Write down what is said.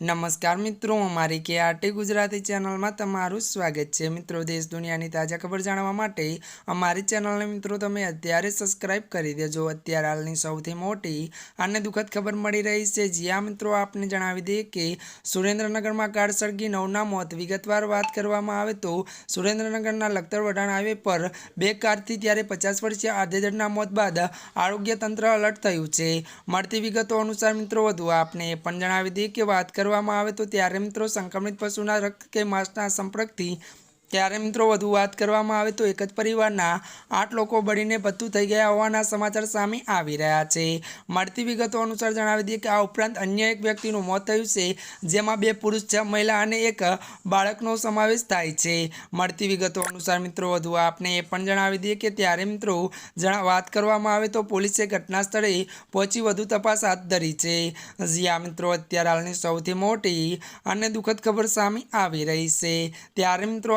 નમસ્કાર મિત્રો, અમારી કે આરટી ગુજરાતી ચેનલમાં તમારું સ્વાગત છે. મિત્રો, દેશ દુનિયાની તાજા ખબર જાણવા માટે અમારી ચેનલને મિત્રો તમે અત્યારે સબસ્ક્રાઇબ કરી દેજો. અત્યારે હાલની સૌથી મોટી અને દુઃખદ ખબર મળી રહી છે. જ્યાં મિત્રો, આપને જણાવી દઈએ કે સુરેન્દ્રનગરમાં કાર નવના મોત વિગતવાર વાત કરવામાં આવે તો સુરેન્દ્રનગરના લખતર વઢાણ હાઈવે પર બે કારથી ત્યારે પચાસ વર્ષીય આધેધડના મોત બાદ આરોગ્ય તંત્ર અલર્ટ થયું છે. મળતી વિગતો અનુસાર મિત્રો, વધુ આપને એ પણ જણાવી દઈએ કે વાત કરવામાં આવે તો ત્યારે મિત્રો સંક્રમિત પશુના રક્ત કે માંસના સંપર્કથી ત્યારે મિત્રો વધુ વાત કરવામાં આવે તો એક જ પરિવારના આઠ લોકો બળીને પત્તું થઈ ગયા હોવાના સમાચાર સામે આવી રહ્યા છે. મળતી વિગતો અનુસાર જણાવી દઈએ કે આ ઉપરાંત અન્ય એક વ્યક્તિનું મોત થયું છે, જેમાં બે પુરુષ છ, મહિલા અને એક બાળકનો સમાવેશ થાય છે. મળતી વિગતો અનુસાર મિત્રો વધુ આપને એ પણ જણાવી દઈએ કે ત્યારે મિત્રો જણા વાત કરવામાં આવે તો પોલીસે ઘટના સ્થળે પહોંચી વધુ તપાસ હાથ ધરી છે. જ્યાં મિત્રો, અત્યારે હાલની સૌથી મોટી અને દુઃખદ ખબર સામે આવી રહી છે. ત્યારે મિત્રો